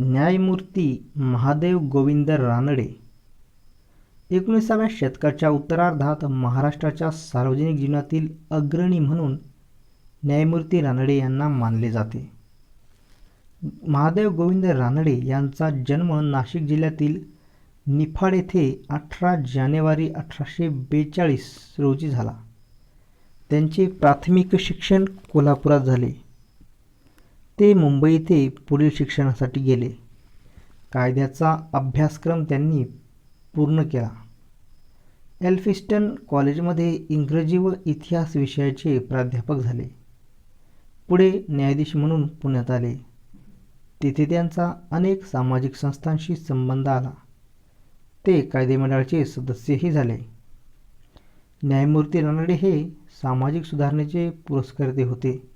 न्यायमूर्ती महादेव गोविंद रानडे. एकोणीसाव्या शतकाच्या उत्तरार्धात महाराष्ट्राच्या सार्वजनिक जीवनातील अग्रणी म्हणून न्यायमूर्ती रानडे यांना मानले जाते. महादेव गोविंद रानडे यांचा जन्म नाशिक जिल्ह्यातील निफाड येथे अठरा जानेवारी अठराशे बेचाळीस रोजी झाला. त्यांचे प्राथमिक शिक्षण कोल्हापुरात झाले. ते मुंबई येथे पुढील शिक्षणासाठी गेले. कायद्याचा अभ्यासक्रम त्यांनी पूर्ण केला. एल्फिस्टन कॉलेजमध्ये इंग्रजी व इतिहास विषयाचे प्राध्यापक झाले. पुढे न्यायाधीश म्हणून पुण्यात आले. तेथे त्यांचा अनेक सामाजिक संस्थांशी संबंध आला. ते कायदेमंडळाचे सदस्यही झाले. न्यायमूर्ती रानडे हे सामाजिक सुधारणेचे पुरस्कर्ते होते.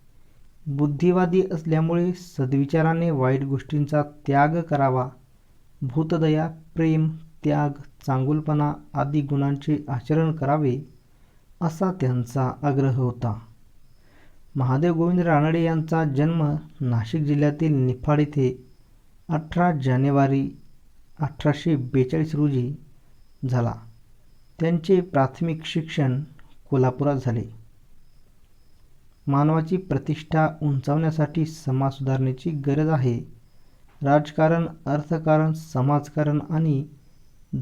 बुद्धिवादी असल्यामुळे सद्विचाराने वाईट गोष्टींचा त्याग करावा. भूतदया प्रेम त्याग चांगुलपणा आदी गुणांचे आचरण करावे असा त्यांचा आग्रह होता. महादेव गोविंद रानडे यांचा जन्म नाशिक जिल्ह्यातील निफाड येथे अठरा जानेवारी अठराशे बेचाळीस रोजी झाला. त्यांचे प्राथमिक शिक्षण कोल्हापुरात झाले. मानवाची प्रतिष्ठा उंचावण्यासाठी समाज सुधारणेची गरज आहे. राजकारण अर्थकारण समाजकारण आणि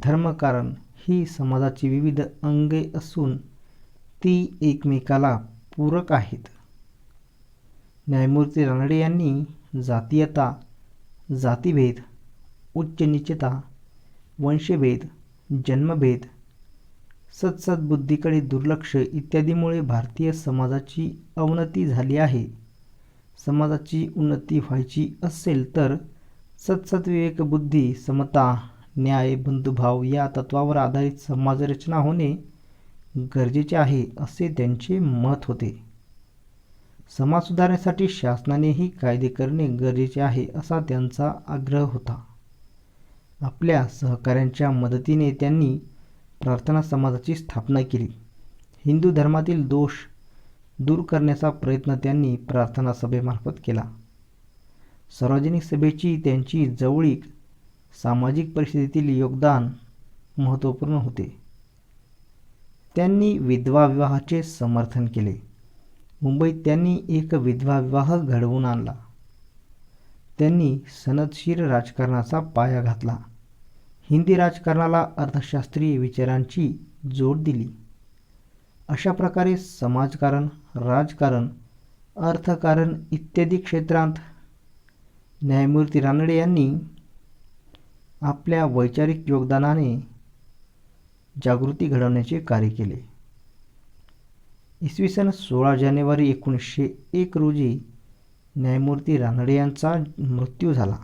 धर्मकारण ही समाजाची विविध अंगे असून ती एकमेकाला पूरक आहेत. न्यायमूर्ती रानडे यांनी जातीयता जातीभेद उच्च वंशभेद जन्मभेद सत्सद्बुद्धीकडे दुर्लक्ष इत्यादीमुळे भारतीय समाजाची अवनती झाली आहे. समाजाची उन्नती व्हायची असेल तर सत्सद्विवेकबुद्धी समता न्याय बंधुभाव या तत्वावर आधारित समाजरचना होणे गरजेचे आहे असे त्यांचे मत होते. समाज सुधारण्यासाठी शासनानेही कायदे करणे गरजेचे आहे असा त्यांचा आग्रह होता. आपल्या सहकाऱ्यांच्या मदतीने त्यांनी प्रार्थना समाजाची स्थापना केली. हिंदू धर्मातील दोष दूर करण्याचा प्रयत्न त्यांनी प्रार्थना सभेमार्फत केला. सार्वजनिक सभेची त्यांची जवळीक सामाजिक परिस्थितीतील योगदान महत्त्वपूर्ण होते. त्यांनी विधवा विवाहाचे समर्थन केले. मुंबईत त्यांनी एक विधवा विवाह घडवून आणला. त्यांनी सनदशीर राजकारणाचा पाया घातला. हिंदी राजकारणाला अर्थशास्त्रीय विचारांची जोड दिली. अशा प्रकारे समाजकारण राजकारण अर्थकारण इत्यादी क्षेत्रांत न्यायमूर्ती रानडे यांनी आपल्या वैचारिक योगदानाने जागृती घडवण्याचे कार्य केले. इसवी सन सोळा जानेवारी एकोणीसशे एक रोजी न्यायमूर्ती रानडे यांचा मृत्यू झाला.